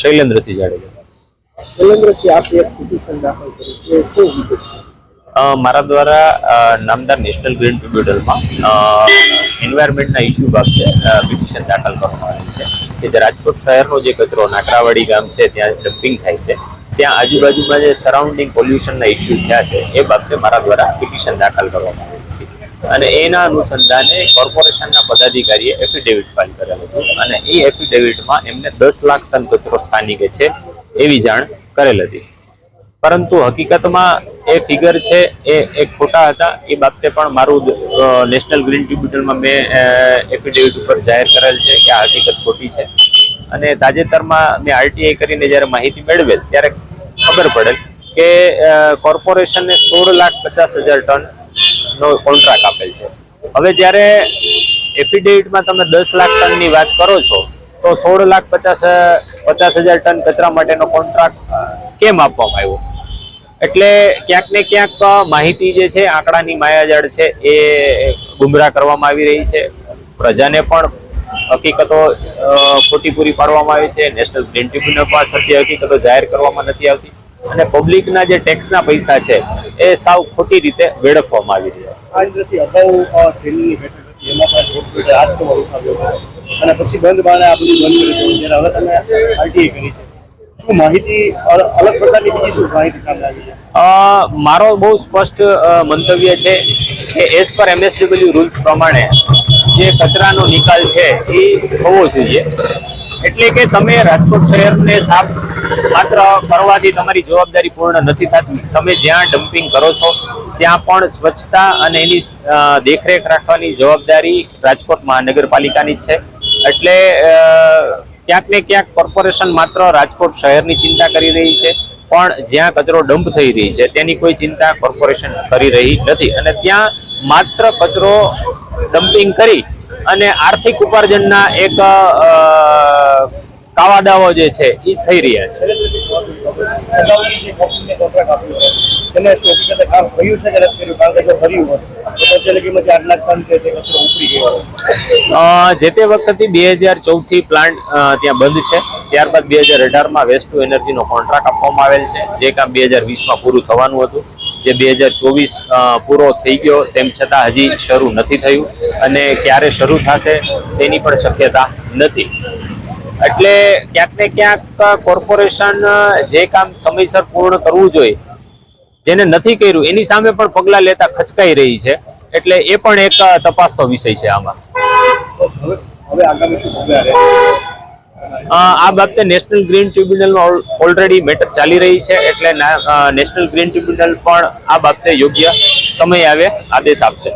શૈલેન્દ્રસિંહ જાડેજા. શૈલેન્દ્રસિંહ આપે એક પિટિશન દાખલ કરી. છે શું વિગત મારા દ્વારા નામદાર નેશનલ ગ્રીન ટ્રિબ્યુનલમાં એન્વાયરમેન્ટના ઇસ્યુ બાબતે પિટિશન દાખલ કરવામાં આવી છે. કે જે રાજકોટ શહેરનો જે કચરો નાકરાવાડી ગામ છે ત્યાં ડમ્પિંગ થાય છે ત્યાં આજુબાજુમાં જે સરાઉન્ડિંગ પોલ્યુશનના ઇસ્યુ થયા છે એ બાબતે મારા દ્વારા પિટિશન દાખલ કરવામાં આવી અને એના અનુસંધાને કોર્પોરેશનના પદાધિકારીએ એફિડેવિટ ફાઇલ કરેલ હતું. અને એ એફિડેવિટમાં એમને દસ લાખ ટન કચરો સ્થાનિકે છે એવી જાણ કરેલ હતી. પરંતુ હકીકતમાં એ ફિગર છે, એ એક ખોટા હતા. એ બાબતે પણ મારું નેશનલ ગ્રીન ટ્રિબ્યુનલમાં મેં એફિડેવિટ ઉપર જાહેર કરેલ છે કે આ હકીકત ખોટી છે. અને તાજેતરમાં મેં આરટીઆઈ કરીને જ્યારે માહિતી મેળવેલ, ત્યારે ખબર પડેલ કે કોર્પોરેશને સોળ લાખ પચાસ હજાર ટનનો કોન્ટ્રાક્ટ આપેલ છે. હવે જ્યારે એફિડેવિટમાં તમે દસ લાખ ટનની વાત કરો છો, તો સોળ લાખ પચાસ પચાસ હજાર ટન કચરા માટેનો કોન્ટ્રાક્ટ કેમ આપવામાં આવ્યો? એટલે ક્યાંક ને ક્યાંક માહિતી જે છે, આંકડાની માયાજાળ છે, એ ગુમરાહ કરવામાં આવી રહી છે. પ્રજાને પણ હકીકતો ખોટી પૂરી પાડવામાં આવી છે. નેશનલ ગ્રીન ટ્રિબ્યુનલ પણ સત્ય હકીકતો જાહેર કરવામાં નથી આવતી. અને પબ્લિકના જે ટેક્સના પૈસા છે એ સાવ ખોટી રીતે વેડફવામાં આવી રહ્યા છે. અને પછી બંધ બાને આ બધું બંધ કરી હવે તમે કરી છે. માહિતી અલ- અલગ પ્રકારની બીજી શું માહિતી સામે આવી છે? મારો બહુ સ્પષ્ટ મંતવ્ય છે કે એઝ પર એમએસડબલ્યુ રૂલ્સ પ્રમાણે જે કચરાનો નિકાલ છે એ થવો જોઈએ. એટલે કે તમે રાજકોટ શહેરને સાફ માત્ર કરવાથી તમારી જવાબદારી પૂર્ણ નથી થતી. તમે જ્યાં ડમ્પિંગ કરો છો, ત્યાં પણ સ્વચ્છતા અને એની દેખરેખ રાખવાની જવાબદારી રાજકોટ મહાનગરપાલિકાની જ છે. એટલે ક્યાંક ને ક્યાંક કોર્પોરેશન માત્ર રાજકોટ શહેરની ચિંતા કરી રહી છે, પણ જ્યાં કચરો ડમ્પ થઈ રહી છે, તેની કોઈ ચિંતા કોર્પોરેશન કરી રહી નથી. અને ત્યાં માત્ર કચરો ડમ્પિંગ કરી અને આર્થિક ઉપાર્જનના એક અ, કાવાદાઓ જે છે એ થઈ રહ્યા છે. તો જે તે વખતથી બે હજાર ચૌદથી પ્લાન્ટ ત્યાં બંધ છે. ત્યારબાદ બે હજાર અઢારમાં વેસ્ટ ટુ એનર્જીનો કોન્ટ્રાક્ટ આપવામાં આવેલ છે. જે કામ બે હજાર વીસમાં પૂરું થવાનું હતું. જે બે હજાર ચોવીસ પૂરો થઈ ગયો તેમ છતાં હજી શરૂ નથી થયું. અને ક્યારે શરૂ થશે તેની પણ શક્યતા નથી. એટલે ક્યાંક ને ક્યાંક કોર્પોરેશન જે કામ સમયસર પૂર્ણ કરવું જોઈએ જેને નથી કર્યું એની સામે પણ પગલાં લેતા ખચકાઈ રહી છે. એટલે એ પણ એક તપાસનો વિષય છે આમાં. આ બાબતે નેશનલ ગ્રીન ટ્રિબ્યુનલમાં ઓલરેડી મેટર ચાલી રહી છે. એટલે નેશનલ ગ્રીન ટ્રિબ્યુનલ પણ આ બાબતે યોગ્ય સમય આવે આદેશ આપશે.